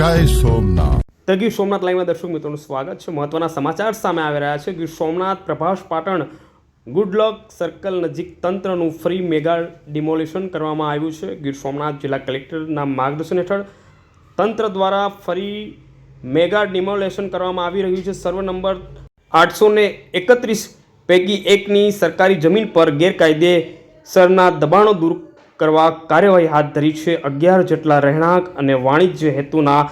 જય સોમનાથ. તો સોમનાથ લાઈવમાં દર્શક મિત્રોનું સ્વાગત છે. મહત્વના સમાચાર સામે આવી રહ્યા છે. Gir Somnath, Prabhas Patan good luck circle નજીક તંત્રનું ફ્રી મેગા ડિમોલિશન કરવામાં આવ્યું છે. ગીર સોમનાથ જિલ્લા કલેક્ટરના માર્ગદર્શન હેઠળ તંત્ર દ્વારા ફરી મેગા ડિમોલેશન કરવામાં આવી રહ્યું છે. સર્વ નંબર આઠસો ને એકત્રીસ પૈકી એકની સરકારી જમીન પર ગેરકાયદેસરના દબાણો દૂર કરવા કાર્યવાહી હાથ ધરી છે. અગિયાર જેટલા રહેણાંક અને વાણિજ્ય હેતુના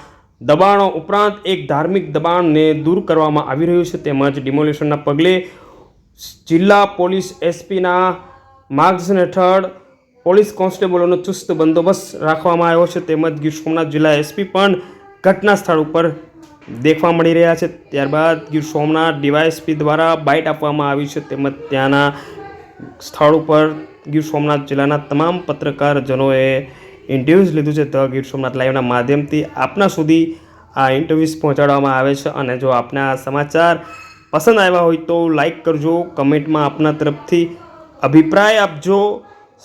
દબાણો ઉપરાંત એક ધાર્મિક દબાણને દૂર કરવામાં આવી રહ્યું છે. તેમજ ડિમોલિશનના પગલે જિલ્લા પોલીસ એસપીના માર્ગદર્શન હેઠળ પોલીસ કોન્સ્ટેબલોનો ચુસ્ત બંદોબસ્ત રાખવામાં આવ્યો છે. તેમજ ગીર સોમનાથ જિલ્લા એસપી પણ ઘટના સ્થળ ઉપર દેખવા મળી રહ્યા છે. ત્યારબાદ ગીર સોમનાથ ડીવાયએસપી દ્વારા બાઇટ આપવામાં આવી છે. તેમજ ત્યાંના સ્થળ ઉપર ગીર સોમનાથ જિલ્લાના તમામ પત્રકારજનોએ ઇન્ટરવ્યૂઝ લીધું છે. તો ગીર સોમનાથ લાઈવના માધ્યમથી આપના સુધી આ ઇન્ટરવ્યૂઝ પહોંચાડવામાં આવે છે. અને જો આપને સમાચાર પસંદ આવ્યા હોય તો લાઈક કરજો કમેન્ટમાં આપના તરફથી અભિપ્રાય આપજો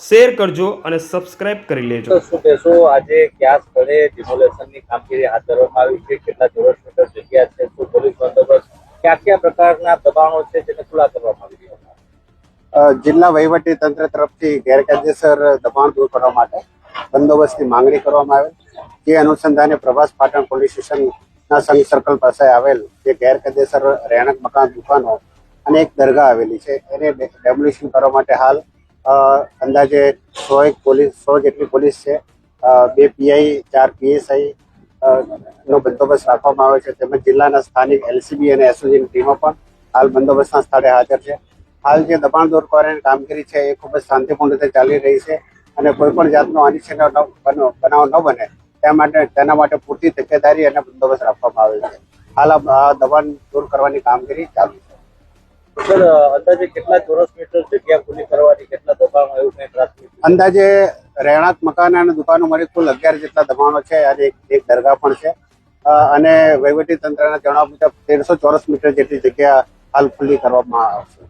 શેર કરજો અને સબસ્ક્રાઇબ કરી લેજો. શું કહેશો? આજે કયા સ્થળે ડિમોલેશનની કામગીરી હાથ ધરવામાં આવી છે? કેટલા ચોરસ મીટર જગ્યા છે? શું પોલીસ બંદોબસ્ત? કયા કયા પ્રકારના દબાણો છે? જેને ખુલ્લા કરવામાં આવી જિલ્લા વહીવટી તંત્ર તરફથી ગેરકાયદેસર દબાણ દૂર કરવા માટે બંદોબસ્તની માંગણી કરવામાં આવેલ, જે અનુસંધાને પ્રભાસ પાટણ પોલીસ સ્ટેશનના સંઘ સર્કલ પાસે આવેલ જે ગેરકાયદેસર રહેણાંક મકાન, દુકાનો અને એક દરગાહ આવેલી છે. એને ડેમોલિશન કરવા માટે હાલ અંદાજે સો એક પોલીસ, સો જેટલી પોલીસ છે. બે પીઆઈ, ચાર પીએસઆઈ નો બંદોબસ્ત રાખવામાં આવે છે. તેમજ જિલ્લાના સ્થાનિક એલસીબી અને એસઓજીની ટીમો પણ હાલ બંદોબસ્તના સ્થળે હાજર છે. હાલ જે દબાણ દૂર કરવાની કામગીરી છે એ ખૂબ જ શાંતિપૂર્ણ રીતે ચાલી રહી છે અને કોઈ પણ જાતનો અનિચ્છનીય બનાવ ન બને તે માટે તેના માટે પૂરતી તકેદારી અને બંદોબસ્ત રાખવામાં આવેલ છે. હાલ આ દબાણ દૂર કરવાની કામગીરી ચાલુ છે. સર અંદાજે કેટલા ચોરસ મીટર જગ્યા ખુલ્લી કરવાની કેટલા દબાણો એવું કંઈ પ્રાથમિક? અંદાજે રહેણાંક મકાન અને દુકાનો મળી કુલ અગિયાર જેટલા દબાણો છે અને એક એક દરગાહ પણ છે. અને વહીવટી તંત્રના જણાવ્યા મુજબ તેરસો ચોરસ મીટર જેટલી જગ્યા હાલ ખુલ્લી કરવામાં આવશે.